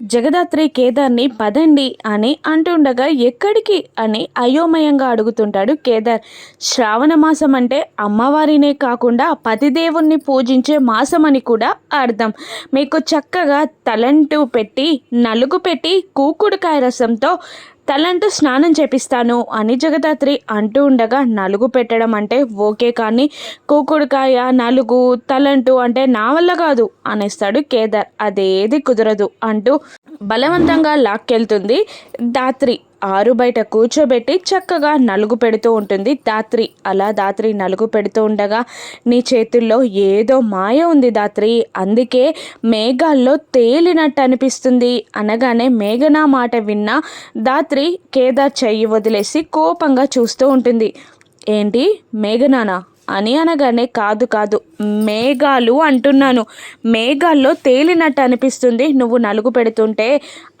జగదాత్రి కేదార్ని పదండి అని అంటుండగా ఎక్కడికి అని అయోమయంగా అడుగుతుంటాడు కేదార్. శ్రావణ మాసం అంటే అమ్మవారినే కాకుండా పతిదేవుణ్ణి పూజించే మాసం అని కూడా అర్థం. మీకు చక్కగా తలంటు పెట్టి నలుగు పెట్టి కూకుడుకాయ రసంతో తలంటూ స్నానం చేపిస్తాను అని జగదాత్రి అంటూ ఉండగా నలుగు పెట్టడం అంటే ఓకే కానీ కూకుడుకాయ నలుగు తలంటూ అంటే నా వల్ల కాదు అనేస్తాడు కేదార్. అదేది కుదరదు అంటూ బలవంతంగా లాక్కెళ్తుంది. దాత్రి ఆరు బయట కూర్చోబెట్టి చక్కగా నలుగు పెడుతూ ఉంటుంది. దాత్రి అలా దాత్రి నలుగు పెడుతూ ఉండగా నీ చేతుల్లో ఏదో మాయ ఉంది దాత్రి అందుకే మేఘాల్లో తేలినట్టు అనిపిస్తుంది. అనగానే మేఘనా మాట విన్న దాత్రి కేదార్ చెయ్యి వదిలేసి కోపంగా చూస్తూ ఉంటుంది. ఏంటి? మేఘనానా? అని అనగానే కాదు కాదు. మేఘాలు అంటున్నాను. మేఘాల్లో తేలినట్టు అనిపిస్తుంది. నువ్వు నలుగు పెడుతుంటే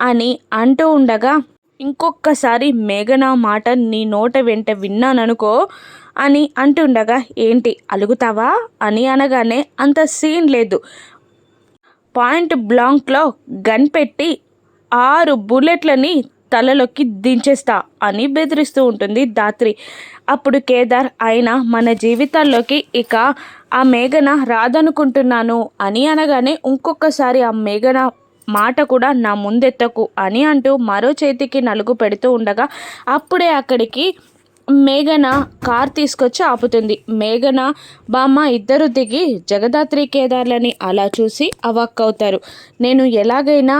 అని అంటూ ఉండగా ఇంకొక్కసారి మేఘన మాట నీ నోట వెంట విన్నాననుకో అని అంటుండగా ఏంటి అలుగుతావా? అని అనగానే అంత సీన్ లేదు. పాయింట్ బ్లాంక్లో గన్ పెట్టి ఆరు బుల్లెట్లని తలలోకి దించేస్తా అని బెదిరిస్తూ ఉంటుంది దాత్రి అప్పుడు కేదార్ అయినా మన జీవితాల్లోకి ఇక ఆ మేఘన రాదనుకుంటున్నాను అని అనగానే ఇంకొకసారి ఆ మేఘన మాట కూడా నా ముందెత్తకు అని అంటూ మరో చేతికి నలుగు పెడుతూ ఉండగా అప్పుడే అక్కడికి మేఘన కార్ తీసుకొచ్చి ఆపుతుంది. మేఘన బామ్మ ఇద్దరు దిగి జగదాత్రి కేదార్లని అలా చూసి అవాక్కవుతారు. నేను ఎలాగైనా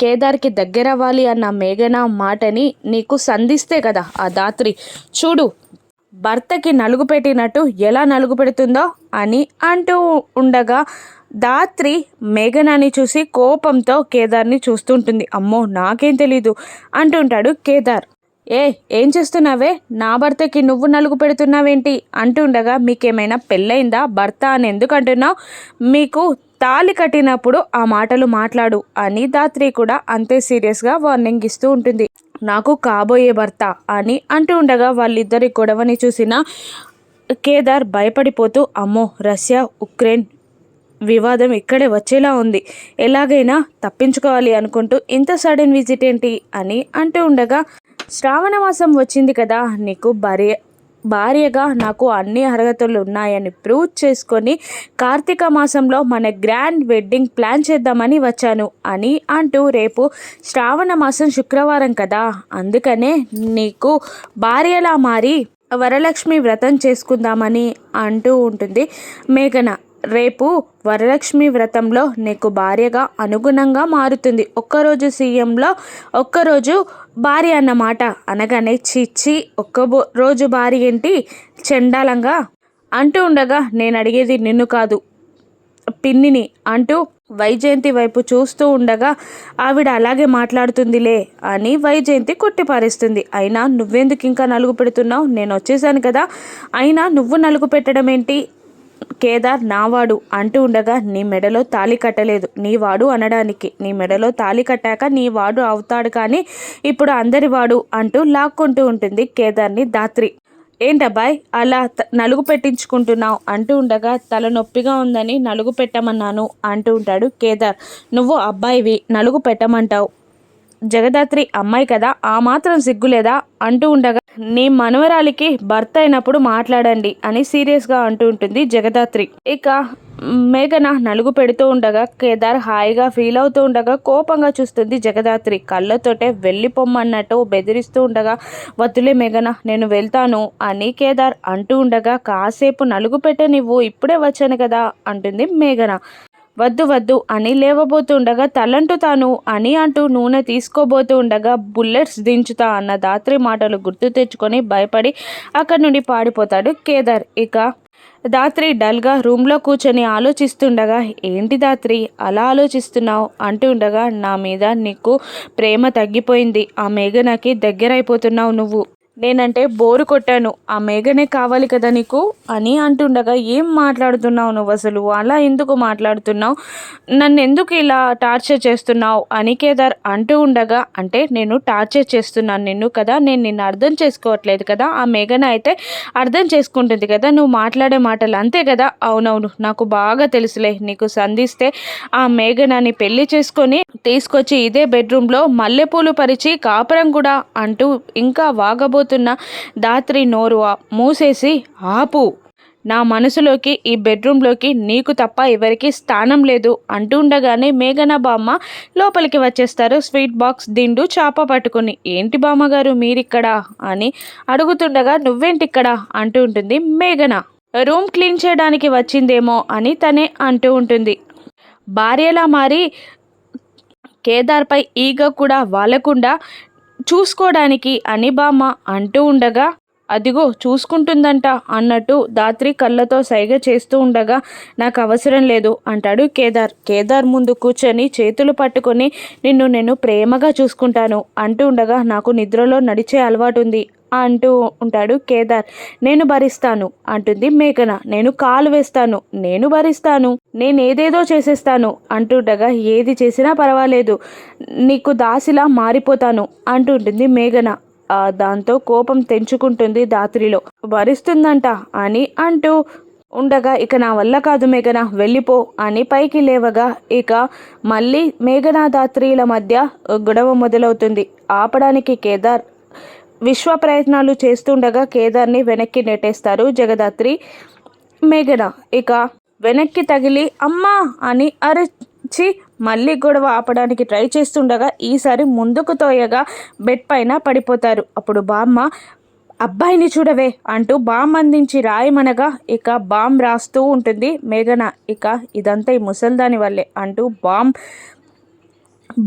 కేదార్కి దగ్గరవ్వాలి అన్న మేఘన మాటని నీకు సంధిస్తే కదా ఆ దాత్రి. చూడు భర్తకి నలుగు పెట్టినట్టు ఎలా నలుగు పెడుతుందో అని అంటూ ఉండగా దాత్రి మేఘనాని చూసి కోపంతో కేదార్ని చూస్తుంటుంది. అమ్మో నాకేం తెలీదు అంటుంటాడు కేదార్. ఏ ఏం చేస్తున్నావే? నా భర్తకి నువ్వు నలుగు పెడుతున్నావేంటి? అంటుండగా మీకేమైనా పెళ్ళయిందా? భర్త అని ఎందుకు అంటున్నావు? మీకు తాలి కట్టినప్పుడు ఆ మాటలు మాట్లాడు అని దాత్రి కూడా అంతే సీరియస్గా వార్నింగ్ ఇస్తూ ఉంటుంది. నాకు కాబోయే భర్త అని అంటూ ఉండగా వాళ్ళిద్దరి గొడవని చూసిన కేదార్ భయపడిపోతూ అమ్మో రష్యా ఉక్రెయిన్ వివాదం ఇక్కడే వచ్చేలా ఉంది. ఎలాగైనా తప్పించుకోవాలి అనుకుంటూ ఇంత సడన్ విజిట్ ఏంటి అని అంటూ ఉండగా శ్రావణ మాసం వచ్చింది కదా నీకు భార్య భార్యగా నాకు అన్ని అర్హతలు ఉన్నాయని ప్రూవ్ చేసుకొని కార్తీక మాసంలో మన గ్రాండ్ వెడ్డింగ్ ప్లాన్ చేద్దామని వచ్చాను అని అంటూ రేపు శ్రావణ మాసం శుక్రవారం కదా. అందుకనే నీకు భార్యలా మారి వరలక్ష్మి వ్రతం చేసుకుందామని అంటూ ఉంటుంది మేఘన. రేపు వరలక్ష్మి వ్రతంలో నీకు భార్యగా అనుగుణంగా మారుతుంది. ఒక్కరోజు సీఎంలో ఒక్కరోజు భార్య అన్నమాట. అనగానే చిచ్చి ఒక్క రోజు భార్య ఏంటి? చండాలంగా అంటూ ఉండగా నేను అడిగేది నిన్ను కాదు పిన్నిని అంటూ వైజయంతి వైపు చూస్తూ ఉండగా ఆవిడ అలాగే మాట్లాడుతుందిలే అని వైజయంతి కొట్టిపారేస్తుంది. అయినా నువ్వెందుకు ఇంకా నలుగు పెడుతున్నావు? నేను వచ్చేసాను కదా. అయినా నువ్వు నలుగు పెట్టడం ఏంటి కేదార్ నావాడు అంటూ ఉండగా నీ మెడలో తాలి కట్టలేదు. నీ వాడు అనడానికి. నీ మెడలో తాలి కట్టాక నీ వాడు అవుతాడు కానీ ఇప్పుడు అందరి వాడు అంటూ లాక్కుంటూ ఉంటుంది కేదార్ని దాత్రి ఏంటబ్బాయ్ అలా నలుగు పెట్టించుకుంటున్నావు? అంటూ ఉండగా తల నొప్పిగా ఉందని నలుగు పెట్టమన్నాను అంటూ ఉంటాడు కేదార్. నువ్వు అబ్బాయివి నలుగు పెట్టమంటావు. జగదాత్రి అమ్మాయి కదా ఆ మాత్రం సిగ్గులేదా అంటూ ఉండగా నీ మనవరాలికి భర్త అయినప్పుడు మాట్లాడండి అని సీరియస్గా అంటూ ఉంటుంది జగదాత్రి. ఇక మేఘన నలుగు పెడుతూ ఉండగా కేదార్ హాయిగా ఫీల్ అవుతూ ఉండగా కోపంగా చూస్తుంది జగదాత్రి. కళ్ళతోటే వెళ్ళిపోమ్మన్నట్టు బెదిరిస్తూ ఉండగా వద్దులే మేఘన నేను వెళ్తాను అని కేదార్ అంటూ ఉండగా కాసేపు నలుగు పెట్ట నువ్వు ఇప్పుడే వచ్చాను కదా అంటుంది మేఘన. వద్దు వద్దు అని లేవబోతుండగా తలంటు తాను అని అంటూ నూనె తీసుకోబోతూ ఉండగా బుల్లెట్స్ దించుతా అన్న దాత్రి మాటలు గుర్తు తెచ్చుకొని భయపడి అక్కడి నుండి పాడిపోతాడు కేదార్. ఇక దాత్రి డల్గా రూమ్లో కూర్చొని ఆలోచిస్తుండగా ఏంటి దాత్రి అలా ఆలోచిస్తున్నావు? అంటూ ఉండగా నా మీద నీకు ప్రేమ తగ్గిపోయింది. ఆ మేఘనకి దగ్గరైపోతున్నావు నువ్వు. నేనంటే బోరు కొట్టాను. ఆ మేఘనే కావాలి కదా నీకు? అని అంటుండగా ఏం మాట్లాడుతున్నావు నువ్వు అసలు? అలా ఎందుకు మాట్లాడుతున్నావు? నన్ను ఎందుకు ఇలా టార్చర్ చేస్తున్నావు? అని కేదార్ అంటూ ఉండగా అంటే నేను టార్చర్ చేస్తున్నాను నిన్ను కదా? నేను నిన్ను అర్థం చేసుకోవట్లేదు కదా? ఆ మేఘన అయితే అర్థం చేసుకుంటుంది కదా? నువ్వు మాట్లాడే మాటలు అంతే కదా? అవునవును. నాకు బాగా తెలుసులే. నీకు సంధిస్తే ఆ మేఘనాన్ని పెళ్ళి చేసుకొని తీసుకొచ్చి ఇదే బెడ్రూమ్లో మల్లెపూలు పరిచి కాపురం కూడా అంటూ ఇంకా వాగబో వాగబోతున్న దాత్రి నోరు మూసేసి ఆపు నా మనసులోకి ఈ బెడ్రూమ్లోకి నీకు తప్ప ఎవరికి స్థానం లేదు అంటుండగానే మేఘన బామ్మ లోపలికి వచ్చేస్తారు. స్వీట్ బాక్స్ దిండు చాప పట్టుకుని ఏంటి బామ్మగారు మీరిక్కడ? అని అడుగుతుండగా నువ్వేంటిక్కడ? అంటూ ఉంటుంది మేఘన. రూమ్ క్లీన్ చేయడానికి వచ్చిందేమో అని తనే అంటూ ఉంటుంది. భార్యలా మారి కేదార్పై ఈగ కూడా వాలకుండా చూసుకోవడానికి అని బామ్మ అంటూ ఉండగా అదిగో చూసుకుంటుందంట అన్నట్టు దాత్రి కళ్ళతో సైగ చేస్తూ ఉండగా నాకు అవసరం లేదు అంటాడు కేదార్. కేదార్ ముందు కూర్చొని చేతులు పట్టుకొని నిన్ను నేను ప్రేమగా చూసుకుంటాను అంటూ ఉండగా నాకు నిద్రలో నడిచే అలవాటు ఉంది అంటూ ఉంటాడు కేదార్. నేను భరిస్తాను అంటుంది మేఘన. నేను కాలు వేస్తాను. నేను భరిస్తాను. నేను ఏదేదో చేసేస్తాను అంటుండగా ఏది చేసినా పర్వాలేదు. నీకు దాసిలా మారిపోతాను అంటుంటుంది మేఘన. దాంతో కోపం తెంచుకుంటుంది దాత్రిలో. భరిస్తుందంట అని అంటూ ఉండగా ఇక నా వల్ల కాదు మేఘన. వెళ్ళిపో అని పైకి లేవగా ఇక మళ్ళీ మేఘన దాత్రిల మధ్య గొడవ మొదలవుతుంది. ఆపడానికి కేదార్ విశ్వ ప్రయత్నాలు చేస్తుండగా కేదార్ని వెనక్కి నెట్టేస్తారు జగదాత్రి. మేఘన ఇక వెనక్కి తగిలి అమ్మా అని అరిచి మళ్ళీ గొడవ ఆపడానికి ట్రై చేస్తుండగా ఈసారి ముందుకు తోయగా బెడ్ పైన పడిపోతారు. అప్పుడు బామ్మ అబ్బాయిని చూడవే అంటూ బామ్ అందించి రాయమనగా ఇక బామ్ రాస్తూ ఉంటుంది. మేఘన ఇక ఇదంతా ఈ ముసల్దాని వల్లే అంటూ బామ్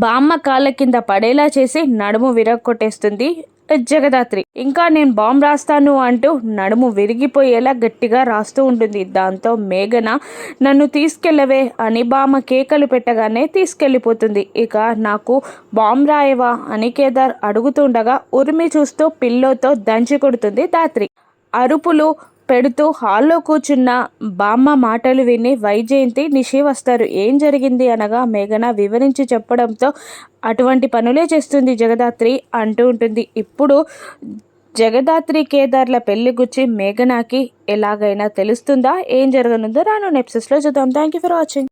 బామ్మ కాళ్ళ కింద పడేలా చేసి నడుము విరగొట్టేస్తుంది జగదాత్రి. ఇంకా నేను బాంబు రాస్తాను అంటూ నడుము విరిగిపోయేలా గట్టిగా రాస్తూ ఉంటుంది. దాంతో మేఘన నన్ను తీసుకెళ్ళవే అని బామ్మ కేకలు పెట్టగానే తీసుకెళ్ళిపోతుంది. ఇక నాకు బాంబు రాయవా అని కేదార్ అడుగుతుండగా ఉరిమి చూస్తూ పిల్లోతో దంచి కొడుతుంది దాత్రి. అరుపులు పెడుతూ హాల్లో కూర్చున్న బామ్మ మాటలు విని వైజయంతి నిషి వస్తారు ఏం జరిగింది అనగా మేఘన వివరించి చెప్పడంతో అటువంటి పనులే చేస్తుంది జగదాత్రి అంటూ ఉంటుంది. ఇప్పుడు జగదాత్రి కేదార్ల పెళ్ళి గుచ్చి మేఘనాకి ఎలాగైనా తెలుస్తుందా? ఏం జరగనుందో రాను నెప్సెస్లో చూద్దాం. Thank you for watching